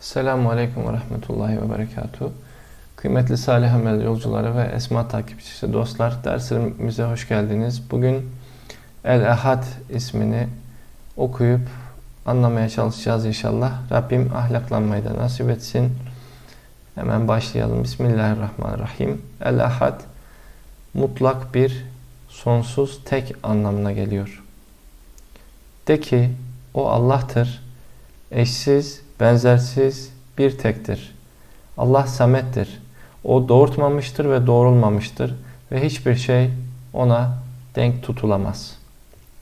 Selamun Aleyküm ve Rahmetullahi ve Berekatuhu. Kıymetli Salih Amel yolcuları ve Esma takipçisi dostlar, dersimize hoş geldiniz. Bugün El-Ehad ismini okuyup anlamaya çalışacağız inşallah. Rabbim ahlaklanmayı da nasip etsin. Hemen başlayalım. Bismillahirrahmanirrahim. El-Ehad mutlak bir, sonsuz, tek anlamına geliyor. De ki o Allah'tır, eşsiz, benzersiz, bir tektir. Allah samettir. O doğurtmamıştır ve doğrulmamıştır ve hiçbir şey ona denk tutulamaz.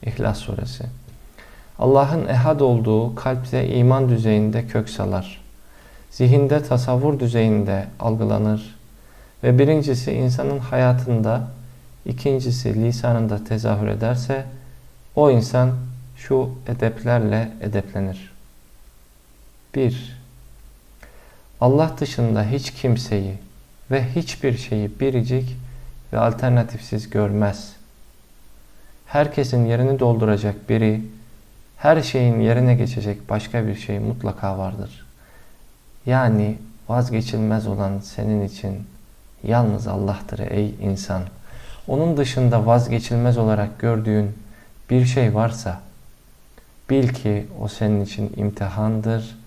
İhlas Suresi Allah'ın ehad olduğu kalpte iman düzeyinde kök salar. Zihinde tasavvur düzeyinde algılanır. Ve birincisi insanın hayatında, ikincisi lisanında tezahür ederse o insan şu edeplerle edeplenir. 1. Allah dışında hiç kimseyi ve hiçbir şeyi biricik ve alternatifsiz görmez. Herkesin yerini dolduracak biri, her şeyin yerine geçecek başka bir şey mutlaka vardır. Yani vazgeçilmez olan senin için yalnız Allah'tır ey insan. Onun dışında vazgeçilmez olarak gördüğün bir şey varsa bil ki o senin için imtihandır.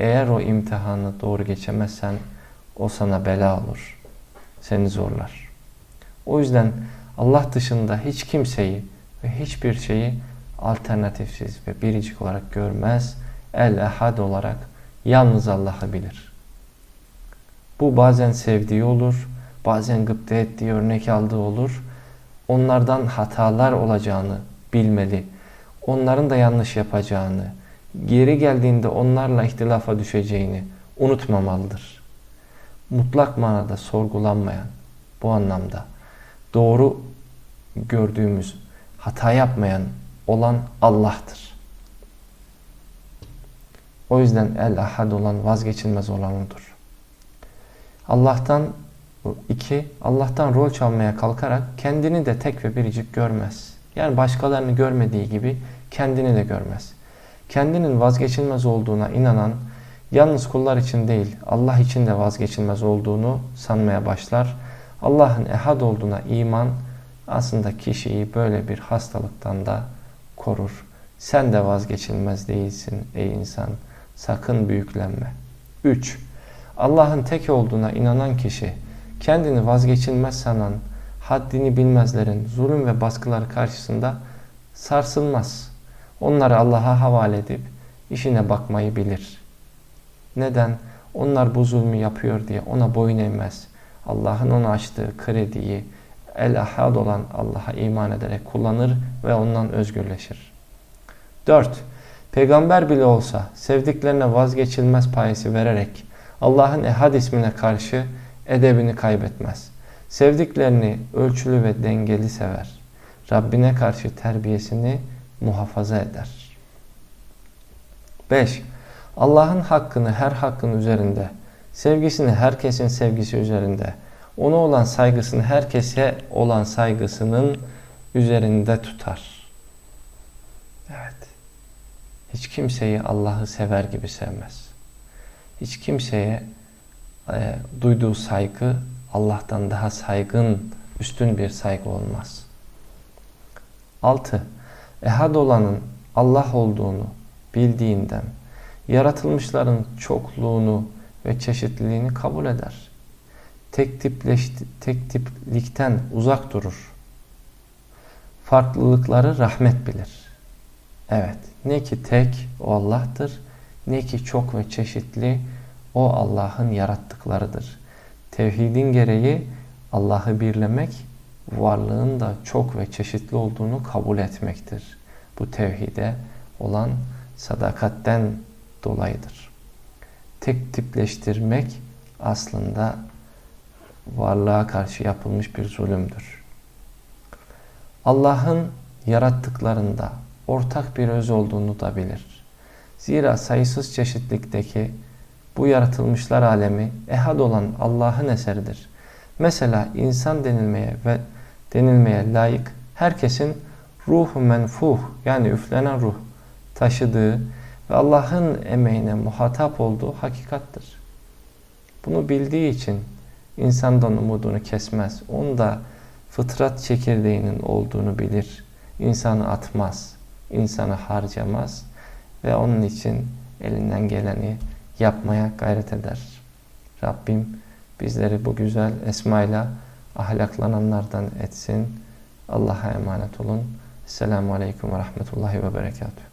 Eğer o imtihanı doğru geçemezsen o sana bela olur. Seni zorlar. O yüzden Allah dışında hiç kimseyi ve hiçbir şeyi alternatifsiz ve biricik olarak görmez. El-Ehad olarak yalnız Allah'ı bilir. Bu bazen sevdiği olur, bazen gıpta ettiği, örnek aldığı olur. Onlardan hatalar olacağını bilmeli. Onların da yanlış yapacağını, geri geldiğinde onlarla ihtilafa düşeceğini unutmamalıdır. Mutlak manada sorgulanmayan bu anlamda doğru gördüğümüz hata yapmayan olan Allah'tır. O yüzden el-ahad olan vazgeçilmez olan odur. Allah'tan iki, Allah'tan rol çalmaya kalkarak kendini de tek ve biricik görmez. Yani başkalarını görmediği gibi kendini de görmez. Kendinin vazgeçilmez olduğuna inanan, yalnız kullar için değil Allah için de vazgeçilmez olduğunu sanmaya başlar. Allah'ın ehad olduğuna iman aslında kişiyi böyle bir hastalıktan da korur. Sen de vazgeçilmez değilsin ey insan. Sakın büyüklenme. 3. Allah'ın tek olduğuna inanan kişi kendini vazgeçilmez sanan, haddini bilmezlerin zulüm ve baskıları karşısında sarsılmaz. Onları Allah'a havale edip işine bakmayı bilir. Neden? Onlar bu zulmü yapıyor diye ona boyun eğmez. Allah'ın ona açtığı krediyi el-ahad olan Allah'a iman ederek kullanır ve ondan özgürleşir. 4. Peygamber bile olsa sevdiklerine vazgeçilmez payesi vererek Allah'ın ehad ismine karşı edebini kaybetmez. Sevdiklerini ölçülü ve dengeli sever. Rabbine karşı terbiyesini muhafaza eder. 5. Allah'ın hakkını her hakkın üzerinde, sevgisini herkesin sevgisi üzerinde, ona olan saygısını herkese olan saygısının üzerinde tutar. Evet. Hiç kimseyi Allah'ı sever gibi sevmez. Hiç kimseye e, duyduğu saygı Allah'tan daha saygın, üstün bir saygı olmaz. 6. Ehad olanın Allah olduğunu bildiğinden yaratılmışların çokluğunu ve çeşitliliğini kabul eder. Tek, tipleşti, tek tiplikten uzak durur. Farklılıkları rahmet bilir. Evet, ne ki tek o Allah'tır, ne ki çok ve çeşitli o Allah'ın yarattıklarıdır. Tevhidin gereği Allah'ı birlemek, varlığın da çok ve çeşitli olduğunu kabul etmektir. Bu tevhide olan sadakatten dolayıdır. Tek tipleştirmek aslında varlığa karşı yapılmış bir zulümdür. Allah'ın yarattıklarında ortak bir öz olduğunu da bilir. Zira sayısız çeşitlikteki bu yaratılmışlar alemi ehad olan Allah'ın eseridir. Mesela insan denilmeye ve denilmeye layık herkesin ruhu menfuh yani üflenen ruh taşıdığı ve Allah'ın emeğine muhatap olduğu hakikattır. Bunu bildiği için insandan umudunu kesmez. Onda fıtrat çekirdeğinin olduğunu bilir. İnsanı atmaz, insanı harcamaz ve onun için elinden geleni yapmaya gayret eder. Rabbim bizleri bu güzel esmayla ahlaklananlardan etsin. Allah'a emanet olun. Selamun Aleyküm ve Rahmetullahi ve Berekatuhu.